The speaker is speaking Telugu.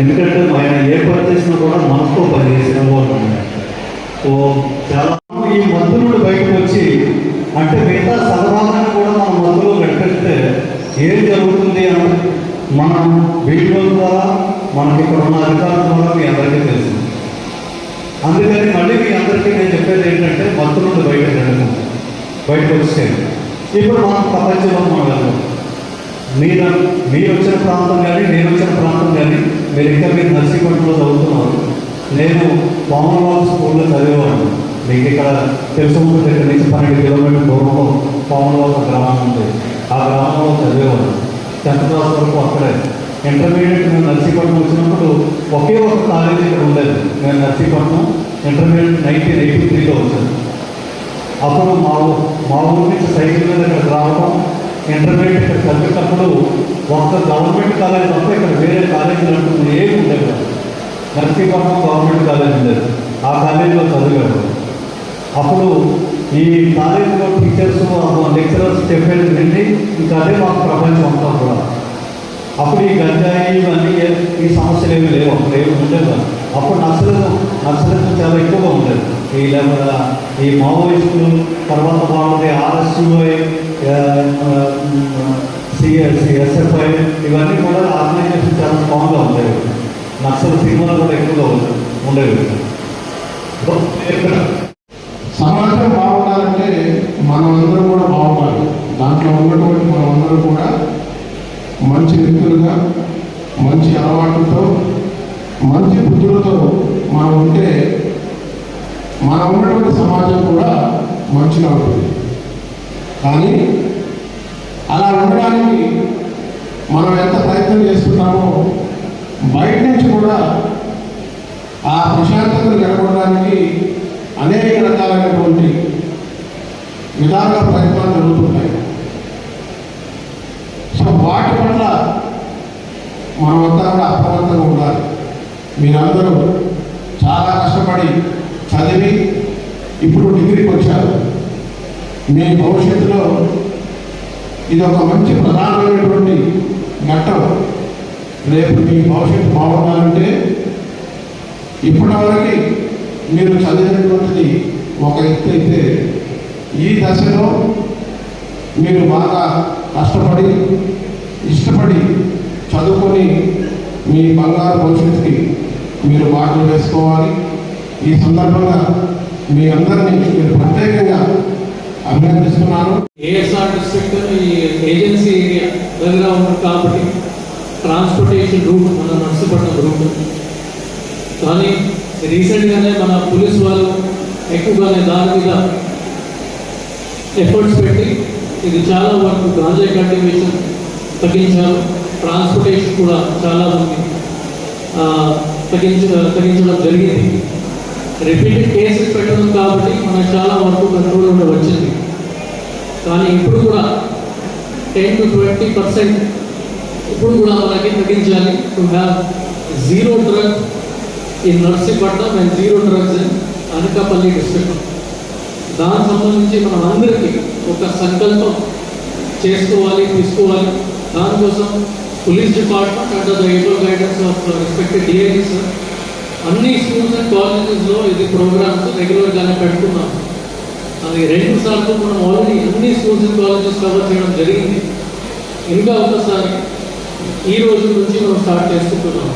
ఎందుకంటే ఆయన ఏ పని చేసినా కూడా మనకు పని చేసిన ఓ చాలా ఈ మంత్రులు బయటకు వచ్చి అంటే మిగతా సర్వాలను కూడా మన మందులో గడిపిస్తే ఏం జరుగుతుంది అని మనం వీడియో ద్వారా మనకి ఇక్కడ ఉన్న అధికారుల ద్వారా మీ అందరికీ తెలుసు. అందుకని మళ్ళీ మీ అందరికీ నేను చెప్పేది ఏంటంటే మంత్రులు బయట వెళ్ళడం బయటకు వచ్చే ఇప్పుడు మనం ప్రపంచంలో మనం వెళ్దాం మీరు మీరు వచ్చిన ప్రాంతం కానీ నేను వచ్చిన ప్రాంతం కానీ మీరు ఇంకా మీరు నర్సీపట్నంలో చదువుతున్నారు. నేను పామనవాళ్ళ స్కూల్లో చదివేవాడిని. మీకు ఇక్కడ తెలుసు దగ్గర నుంచి పన్నెండు కిలోమీటర్ దూరంలో పామనవాళ్ళ గ్రామం ఉంది. ఆ గ్రామంలో చదివేవాడిని. టెన్త్ క్లాస్ వరకు అక్కడే. ఇంటర్మీడియట్ నేను నర్సీపట్నం వచ్చినప్పుడు ఒకే ఒక కాలేజీ ఇక్కడ ఉండేది. నేను నర్సీపట్నం ఇంటర్మీడియట్ నైన్టీన్ ఎయిటీ త్రీలో వచ్చాను. అప్పుడు మా మా ఊరి నుంచి సైకిల్ మీద ఇక్కడ రావడం ఇంటర్మీడియట్ ఇక్కడ చదివేటప్పుడు ఒక్క గవర్నమెంట్ కాలేజ్ తప్ప ఇక్కడ వేరే కాలేజీలు అంటుంది ఏమి ఉండేవి కాదు. నర్సీపట్నం గవర్నమెంట్ కాలేజ్ ఉండేది. ఆ కాలేజీలో చదివాడు అప్పుడు ఈ కాలేజీలో టీచర్స్ లెక్చరర్స్ చెప్పేది విండి ఇంకా అదే మాకు ప్రపంచం అంతా కూడా. అప్పుడు ఈ గంజాయి ఇవన్నీ ఈ సమస్యలు ఏమీ లేవు. అప్పుడు ఏమి ఉండేది అప్పుడు నక్సలిజం నక్సలిజం చాలా ఎక్కువగా ఉండేది. ఈ లేకపోతే ఈ మావోయిస్టులు తర్వాత వాళ్ళది ఆర్ఎస్యుఐ సిఎస్ ఎస్ఎఫ్ఐ ఇవన్నీ కూడా ఆర్గనైజేషన్ చాలా స్ట్రాంగ్గా ఉండేవి నక్సల్ సినిమాలు కూడా ఎక్కువగా ఉండేవి ఉండేవి సమాజం బాగుండాలంటే మనమందరం కూడా బాగుండాలి దాంట్లో ఉన్నటువంటి మనమందరం కూడా మంచి వ్యక్తులుగా మంచి అలవాట్లతో మంచి బుద్ధులతో మనం ఉంటే మనం ఉన్నటువంటి సమాజం కూడా మంచిగా ఉంటుంది కానీ అలా ఉండడానికి మనం ఎంత ప్రయత్నం చేస్తున్నామో బయట నుంచి కూడా ఆ ప్రశాంతతను నెలకొనడానికి అనేక రకాలైనటువంటి విధాలుగా ప్రయత్నాలు జరుగుతున్నాయి సో వాటి పట్ల మనమంతా కూడా అప్రమత్తంగా ఉండాలి. మీరందరూ చాలా కష్టపడి చదివి ఇప్పుడు డిగ్రీకి వచ్చారు మీ భవిష్యత్తులో ఇది ఒక మంచి ప్రధానమైనటువంటి ఘట్టం. రేపు మీ భవిష్యత్తు బాగుండాలంటే ఇప్పటివరకు మీరు చదివినటువంటిది ఒక ఎత్తు అయితే ఈ దశలో మీరు బాగా కష్టపడి ఇష్టపడి చదువుకొని మీ బంగారు భవిష్యత్తుకి మీరు బాటలు వేసుకోవాలి. ఈ సందర్భంగా మీ అందరినీ మీరు ప్రత్యేకంగా అభినందిస్తున్నాను. ఏఎస్ఆర్ డిస్ట్రిక్ట్ ఈ ఏజెన్సీ ఏరియా దగ్గర ఉంది కాబట్టి ట్రాన్స్పోర్టేషన్ రూట్ మన నర్సీపట్నం రూట్ కానీ రీసెంట్గానే మన పోలీస్ వాళ్ళు ఎక్కువగానే దాని మీద ఎఫర్ట్స్ పెట్టి ఇది చాలా వరకు గాంజా కల్టివేషన్ తగ్గించారు. ట్రాన్స్పోర్టేషన్ కూడా చాలా మంది తగ్గించ తగ్గించడం జరిగింది. రిపీటెడ్ కేసెస్ పెట్టడం కాబట్టి మనకు చాలా వరకు కంట్రోల్ వచ్చింది కానీ ఇప్పుడు కూడా టెన్ టు ట్వంటీ పర్సెంట్ ఇప్పుడు కూడా మనకి తగ్గించాలి. To have zero drug in Narsipatnam and zero drugs in Anakapalli district. దానికి సంబంధించి మనం అందరికీ ఒక సంకల్పం చేసుకోవాలి తీసుకోవాలి. దానికోసం police department under the able guidance of respected DIGs అన్ని స్కూల్స్ అండ్ కాలేజెస్లో ఇది ప్రోగ్రామ్స్ రెగ్యులర్గానే పెడుతున్నాం. అది రెండు సార్లు మనం ఆల్రెడీ అన్ని స్కూల్స్ కాలేజెస్ కవర్ చేయడం జరిగింది. ఇంకా ఒకసారి ఈ రోజు నుంచి మనం స్టార్ట్ చేసుకుంటున్నాం.